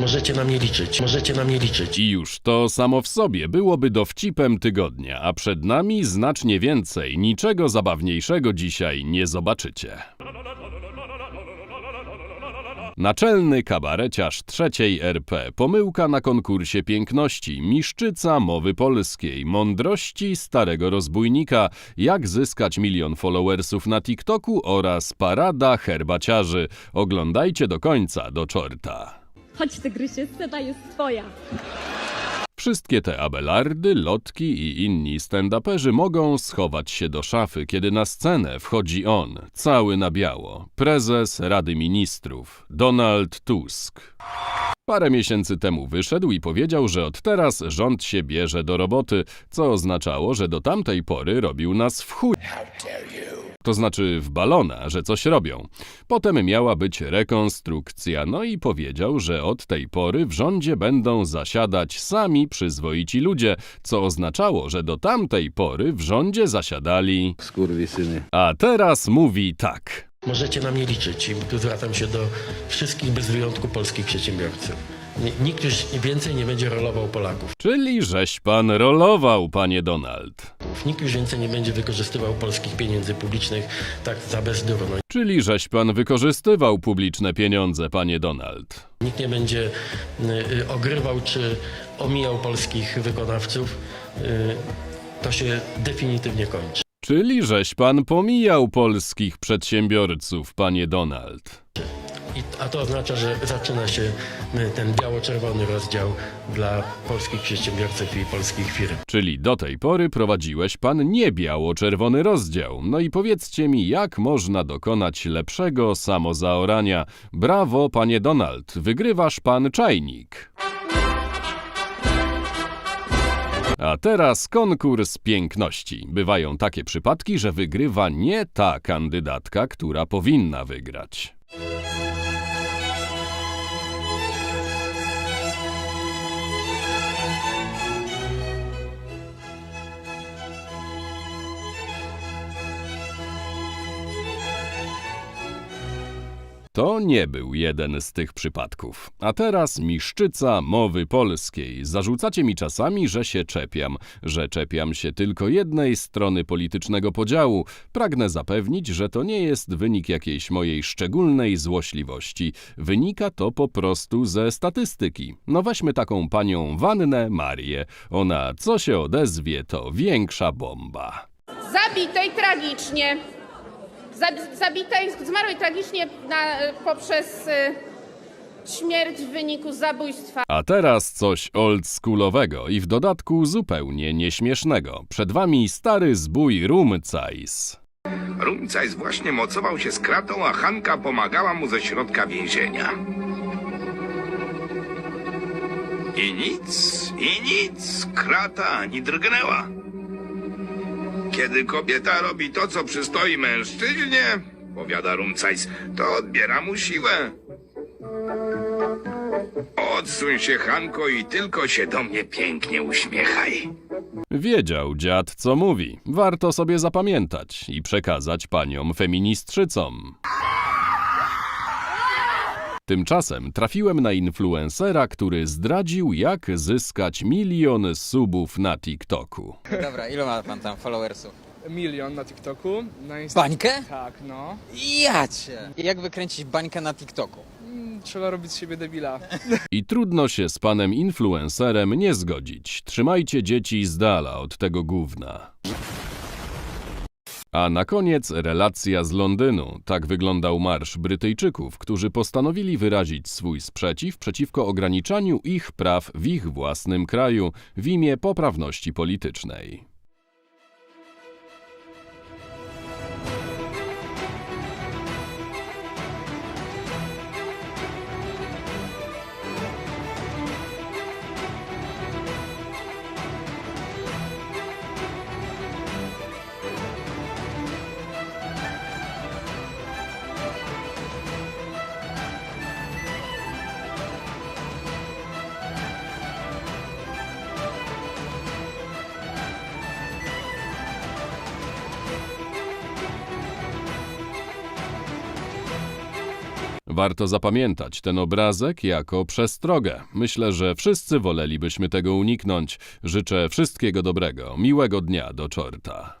Możecie na mnie liczyć, możecie na mnie liczyć. I już to samo w sobie byłoby dowcipem tygodnia, a przed nami znacznie więcej. Niczego zabawniejszego dzisiaj nie zobaczycie. Naczelny kabareciarz trzeciej RP, pomyłka na konkursie piękności, miszczyca mowy polskiej, mądrości starego rozbójnika, jak zyskać milion followersów na TikToku oraz parada herbaciarzy. Oglądajcie do końca, do czorta. Chodź, tygrysie, scena jest twoja. Wszystkie te abelardy, lotki i inni stand-uperzy mogą schować się do szafy, kiedy na scenę wchodzi on, cały na biało, prezes Rady Ministrów, Donald Tusk. Parę miesięcy temu wyszedł i powiedział, że od teraz rząd się bierze do roboty, co oznaczało, że do tamtej pory robił nas w chuj. To znaczy w balona, że coś robią. Potem miała być rekonstrukcja, no i powiedział, że od tej pory w rządzie będą zasiadać sami przyzwoici ludzie, co oznaczało, że do tamtej pory w rządzie zasiadali. Skurwysyny. A teraz mówi tak. Możecie na mnie liczyć. I tu zwracam się do wszystkich bez wyjątku polskich przedsiębiorców. Ni- Nikt już więcej nie będzie rolował Polaków. Czyli żeś pan rolował, panie Donald. Nikt już więcej nie będzie wykorzystywał polskich pieniędzy publicznych tak za bezduro. No, Czyli żeś pan wykorzystywał publiczne pieniądze, panie Donald. nikt nie będzie y, y, ogrywał czy omijał polskich wykonawców. Y, to się definitywnie kończy. Czyli żeś pan pomijał polskich przedsiębiorców, panie Donald. A to oznacza, że zaczyna się y, ten biało-czerwony rozdział dla polskich przedsiębiorców i polskich firm. Czyli do tej pory prowadziłeś pan nie biało-czerwony rozdział. No i powiedzcie mi, jak można dokonać lepszego samozaorania. Brawo, panie Donald, wygrywasz pan czajnik. A teraz konkurs piękności. Bywają takie przypadki, że wygrywa nie ta kandydatka, która powinna wygrać. To nie był jeden z tych przypadków. A teraz miszczyca mowy polskiej. Zarzucacie mi czasami, że się czepiam, że czepiam się tylko jednej strony politycznego podziału. Pragnę zapewnić, że to nie jest wynik jakiejś mojej szczególnej złośliwości. Wynika to po prostu ze statystyki. No weźmy taką panią Wannę Marię. Ona co się odezwie, to większa bomba. zabitej tragicznie. Zabi- Zabitej, zmarłej tragicznie na, poprzez y, śmierć w wyniku zabójstwa. A teraz coś oldschoolowego i w dodatku zupełnie nieśmiesznego. Przed wami stary zbój Rumcajs. Rumcajs właśnie mocował się z kratą, a Hanka pomagała mu ze środka więzienia. I nic, i nic, krata ani drgnęła. Kiedy kobieta robi to, co przystoi mężczyźnie, powiada Rumcajs, to odbiera mu siłę. Odsuń się, Hanko, i tylko się do mnie pięknie uśmiechaj. Wiedział dziad, co mówi. Warto sobie zapamiętać i przekazać paniom feministrzycom. Tymczasem trafiłem na influencera, który zdradził, jak zyskać milion subów na TikToku. Dobra, ile ma pan tam followersów? milion na TikToku. Na Insta- Bańkę? Tak, no. Ja cię! Jak wykręcić bańkę na TikToku? Mm, Trzeba robić z siebie debila. I trudno się z panem influencerem nie zgodzić. Trzymajcie dzieci z dala od tego gówna. A na koniec relacja z Londynu. Tak wyglądał marsz Brytyjczyków, którzy postanowili wyrazić swój sprzeciw przeciwko ograniczaniu ich praw w ich własnym kraju w imię poprawności politycznej. Warto zapamiętać ten obrazek jako przestrogę. Myślę, że wszyscy wolelibyśmy tego uniknąć. Życzę wszystkiego dobrego, miłego dnia do czorta.